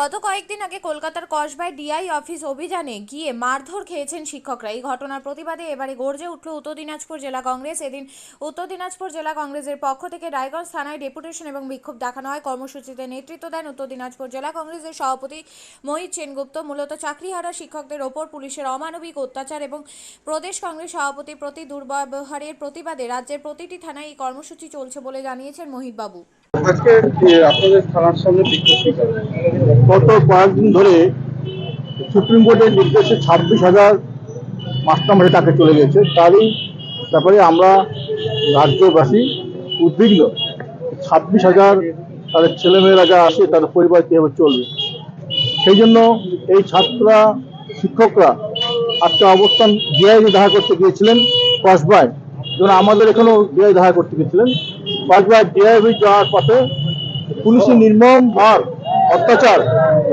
গত কয়েকদিন আগে কলকাতার কসবায় ডিআই অফিস অভিযানে গিয়ে মারধর খেয়েছেন শিক্ষকরা। এই ঘটনার প্রতিবাদে এবারে গর্জে উঠল উত্তর দিনাজপুর জেলা কংগ্রেস। এদিন উত্তর দিনাজপুর জেলা কংগ্রেসের পক্ষ থেকে রায়গঞ্জ থানায় ডেপুটেশন এবং বিক্ষোভ দেখানো হয়। কর্মসূচিতে নেতৃত্ব দেন উত্তর দিনাজপুর জেলা কংগ্রেসের সভাপতি মোহিত সেনগুপ্ত। মূলত চাকরিহারা শিক্ষকদের ওপর পুলিশের অমানবিক অত্যাচার এবং প্রদেশ কংগ্রেস সভাপতি প্রতি দুর্ব্যবহারের প্রতিবাদে রাজ্যের প্রতিটি থানায় এই কর্মসূচি চলছে বলে জানিয়েছেন মোহিত বাবু আজকে আপনাদের থানার সামনে গত কয়েকদিন ধরে সুপ্রিম কোর্টের নির্দেশে ছাব্বিশ হাজার মাস্টারমারি টাকা চলে গেছে। তারই ব্যাপারে আমরা রাজ্যবাসী উদ্বিগ্ন। ছাব্বিশ হাজার তাদের ছেলেমেয়েরা যা আসে তাদের পরিবার কীভাবে চলবে? সেই জন্য এই ছাত্ররা, শিক্ষকরা আজকে অবস্থান ডিআই দেখা করতে গিয়েছিলেন, কসবায়। যেমন আমাদের এখানেও ডিআই দেখা করতে গিয়েছিলেন। কসবায় ডিআই যাওয়ার পথে পুলিশের নির্মম মার অত্যাচার,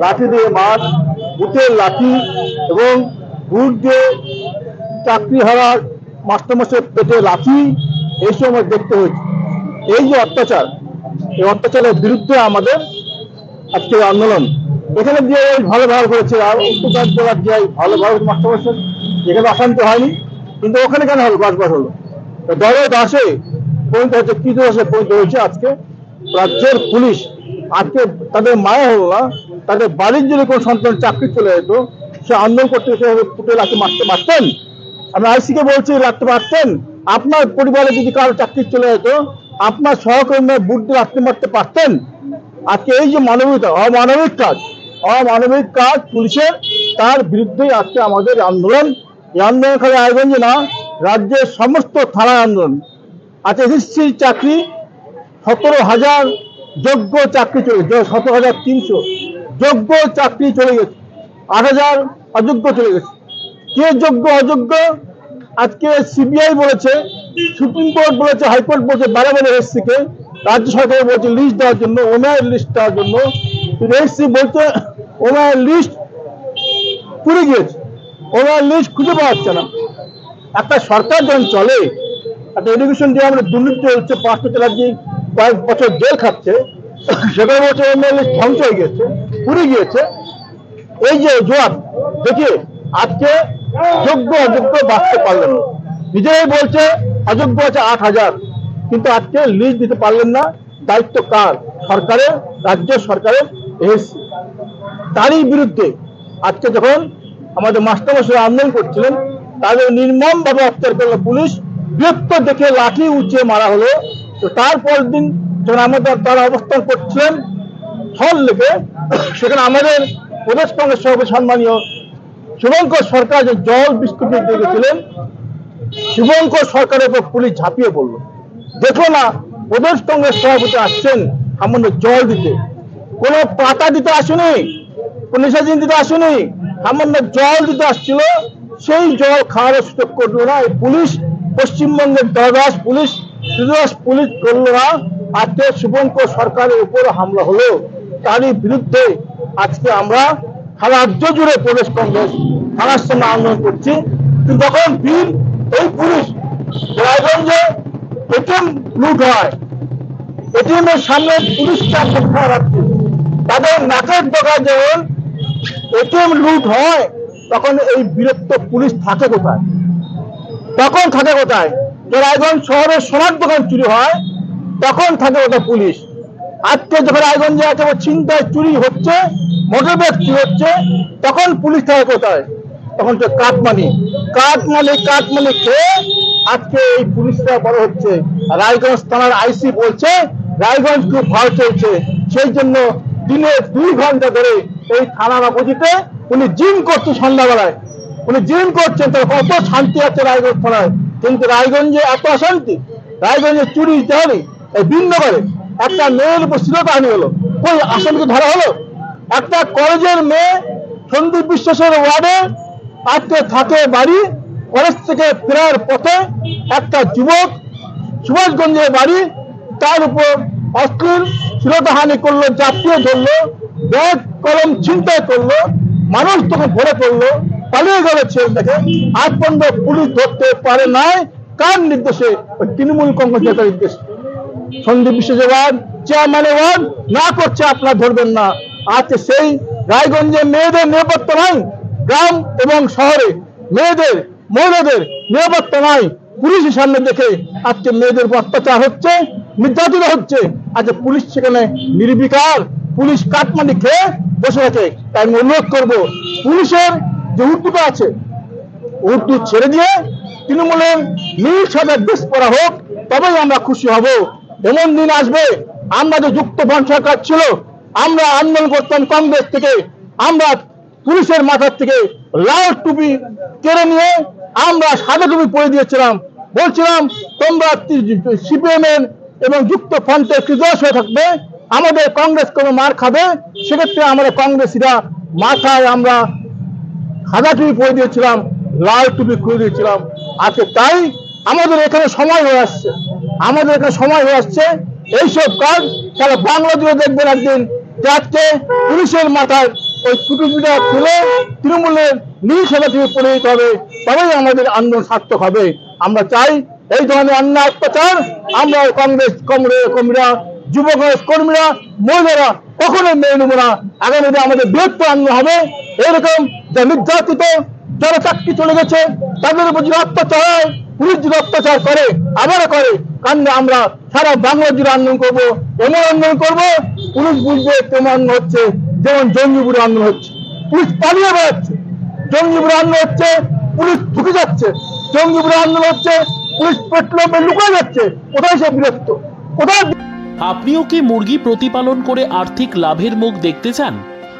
লাঠি দিয়ে মার বুটের লাঠি এবং বুট দিয়ে চাকরি হারার মাস্টারমাসের পেটে লাঠি এইসব আমার দেখতে হয়েছে। এই যে অত্যাচার, এই অত্যাচারের বিরুদ্ধে আমাদের আজকে আন্দোলন। এখানে দিয়ে ভালো ব্যবহার করেছে, আর উত্তরকার জেলার যে ভালো ব্যবহার মাস্টারমাস্টার এখানে অশান্ত হয়নি, কিন্তু ওখানে কেন হলো? বাসবাস হলো। দলে দাসে পরিণত হচ্ছে কি দশে পরিণত হয়েছে আজকে? রাজ্যের পুলিশ, আজকে তাদের মায়া হলো না, তাদের বাড়ির যদি কোনো সন্তান চাকরি চলে যেত, সে আন্দোলন করতে পুটে লাঠি মারতে পারতেন? আমি আইসিকে বলছি, রাখতে পারতেন? আপনার পরিবারে যদি কারও চাকরি চলে যেত, আপনার সহকর্মীরা বুট দিয়ে রাখতে মারতে পারতেন? আজকে এই যে মানবিকতা, অমানবিক কাজ অমানবিক কাজ পুলিশের, তার বিরুদ্ধেই আজকে আমাদের আন্দোলন। এই আন্দোলন খালি আয়োজন যে না, রাজ্যের সমস্ত থানায় আন্দোলন। আচ্ছা এসএসসি চাকরি, সতেরো হাজার যোগ্য চাকরি চলে সতেরো হাজার তিনশো যোগ্য চাকরি চলে গেছে, আট হাজার অযোগ্য চলে গেছে। কে যোগ্য, অযোগ্য? আজকে সিবিআই বলেছে, সুপ্রিম কোর্ট বলেছে, হাইকোর্ট বলেছে বারে এসসিকে রাজ্য সরকার বলছে লিস্ট দেওয়ার জন্য, ওনার লিস্ট দেওয়ার জন্য। এসসি বলছে, ওনার লিস্ট পুড়ে গিয়েছে, ওনার লিস্ট খুঁজে পাওয়া যাচ্ছে না। একটা সরকার যখন চলে একটা এডুকেশন দিয়ে আমরা দুর্নীতি হচ্ছে পাঁচটা চ্যাটার্জি কয়েক বছর জেল খাচ্ছে, সেখানে ওনার লিস্ট ধ্বংস হয়ে গিয়েছে পুড়ে গিয়েছে। এই যে জোয়াব দেখে আজকে যোগ্য অযোগ্য বাঁচতে পারলেন না। নিজেরাই বলছে, অযোগ্য আছে আট হাজার, কিন্তু আজকে লিস্ট দিতে পারলেন না। দায়িত্ব কার? সরকারের, রাজ্য সরকারের এসেছে তারই বিরুদ্ধে। আজকে যখন আমাদের মাস্টারমশাই আন্দোলন করছিলেন, তাদের নির্মম ভাবে অত্যাচার করল পুলিশ বৃহত্তর দেখে লাঠি উঁচিয়ে মারা হলো। তো তারপর দিন যখন আমাদের তারা অবস্থান করছিলেন ফল লেগে সেখানে আমাদের প্রদেশ কংগ্রেস সভাপতি সম্মানীয় শুভঙ্কর সরকার যে জল বিস্কুট দিতে গেছিলেন, শুভঙ্কর সরকারের উপর পুলিশ ঝাঁপিয়ে পড়ল। দেখো না, প্রদেশ কংগ্রেস সভাপতি আসছেন সামান্য জল দিতে। কোন পাতা দিতে আসেনি, কোন নিশাদিন দিতে আসেনি, সামান্য জল দিতে আসছিল, সেই জল খাওয়ার সুযোগ করল না। এই পুলিশ পশ্চিমবঙ্গের দরদাস পুলিশ সুদাস পুলিশ করল না আজকে শুভঙ্কর সরকারের উপর হামলা হলো। তারই বিরুদ্ধে আজকে আমরা রাজ্য জুড়ে প্রদেশ কংগ্রেস থানার সামনে আন্দোলন করছি। তখন বীর এই পুলিশ রায়গঞ্জে এটিএম লুট হয় এটিএম এর সামনে পুলিশকে রক্ষা রাখছে তাদের নাকের ডগায় যেমন এটিএম লুট হয়, তখন এই বিরক্ত পুলিশ থাকে কোথায়? তখন থাকে কোথায়? রায়গঞ্জ শহরের সোনার দোকান চুরি হয়, তখন থাকে কোথায় পুলিশ? আজকে যখন রায়গঞ্জে একেবারে চিন্তায় চুরি হচ্ছে মোটর ব্যাগ চুরি হচ্ছে, তখন পুলিশ থাকে কোথায়? তখন তো কাটমানি কাটমানি কাটমানি খেয়ে আজকে এই পুলিশরা বড় হচ্ছে। রায়গঞ্জ থানার আইসি বলছে, রায়গঞ্জ খুব ভালো চলছে। সেই জন্য দিনে দুই ঘণ্টা ধরে এই থানার অপোজিটে উনি জিম করছে সন্ধ্যাবেলায়। উনি জিম করছেন, তার কত শান্তি আছে রায়গঞ্জ থানায়। কিন্তু রায়গঞ্জে এত অশান্তি রায়গঞ্জে চুরি হয়নি এই করে। একটা মেয়ের উপর শ্লীলতাহানি হলো ওই আসামিকে ধরা হলো? একটা কলেজের মেয়ে সন্দীপ বিশ্বাসের ওয়ার্ডে আজকে থাকে বাড়ি, কলেজ থেকে ফেরার পথে একটা যুবক সুভাষগঞ্জের বাড়ি, তার উপর অশ্লীল শ্লীলতাহানি করল জাতীয় ধরলো, ব্যাগ, কলম ছিনতাই করল, মানুষ তখন ভরে পড়ল। পালিয়ে গেল ছেলেটাকে আজ পর্যন্ত পুলিশ ধরতে পারে নাই। কার নির্দেশে? ওই তৃণমূল কংগ্রেস নেতার নির্দেশে। সন্দীপ বিশ্বাসের ওয়ার্ড চেয়ারম্যানের ওয়ার্ড না করছে আপনার ধরবেন না। আজকে সেই রায়গঞ্জে মেয়েদের নিরাপত্তা নাই। গ্রাম এবং শহরে মেয়েদের, মহিলাদের নিরাপত্তা নাই। পুলিশের সামনে দেখে আজকে মেয়েদের অত্যাচার হচ্ছে, নির্যাতিত হচ্ছে। আজকে পুলিশ সেখানে নির্বিকার। পুলিশ কাটমানি খেয়ে বসে আছে তাই আমি অনুরোধ করব, পুলিশের যে উদ্যোগ আছে, উর্দু ছেড়ে দিয়ে তৃণমূলের নীল সাদা দেশ করা হোক, তবেই আমরা খুশি হব। এমন দিন আসবে, আমরা যে যুক্ত ফ্রন্ট সরকার ছিল, আমরা আন্দোলন করতাম কংগ্রেস থেকে, আমরা পুলিশের মাথার থেকে লাল টুপি কেড়ে নিয়ে আমরা সাদা টুপি পরে দিয়েছিলাম। বলছিলাম, তোমরা সিপিএম এর এবং যুক্ত ফ্রন্টের কৃদশ হয়ে থাকবে, আমাদের কংগ্রেস কোনো মার খাবে, সেক্ষেত্রে আমরা কংগ্রেসীরা মাথায় আমরা সাদা টুপি পরে দিয়েছিলাম, লাল টুপি খুলে দিয়েছিলাম। আজকে তাই আমাদের এখানে সময় হয়ে আসছে। আমাদের এখানে সময় হয়ে আসছে। এইসব কাজ তাহলে বাংলা জুড়ে দেখবেন একদিন যে আজকে পুলিশের মাথায় ওই টুপিটা তুলে তৃণমূলের নীল সাদা টুপি পরে দিতে হবে। তবেই আমাদের আন্দোলন সার্থক হবে। আমরা চাই এই ধরনের অন্যায় অত্যাচার আমরা কংগ্রেস কংগ্রেস কর্মীরা যুব কর্মীরা, মহিলারা কখনোই মেনে নেব না। আগামী দিনে আমাদের বৃহত্তর আন্দোলন হবে। এরকম যা নির্যাতিত যারা চাকরি চলে গেছে, তাদের উপর যদি অত্যাচার হয় পুলিশ যদি অত্যাচার করে আবারও করে, কারণে আমরা সারা বাংলা জুড়ে আন্দোলন করব, এমন আন্দোলন করব, পুলিশ বুঝবে তেমন আন্দোলন হচ্ছে, যেমন জঙ্গিপুরে আন্দোলন হচ্ছে, পুলিশ পালিয়ে বেড়াচ্ছে, জঙ্গিপুরে আন্দোলন হচ্ছে, পুলিশ ঢুকে যাচ্ছে, জঙ্গিপুরে আন্দোলন হচ্ছে, পুলিশ পেট্রোল লুকিয়ে যাচ্ছে, কোথায় সে বিরক্ত, কোথায় আপনিও কি মুরগি প্রতিপালন করে আর্থিক লাভের মুখ দেখতে চান?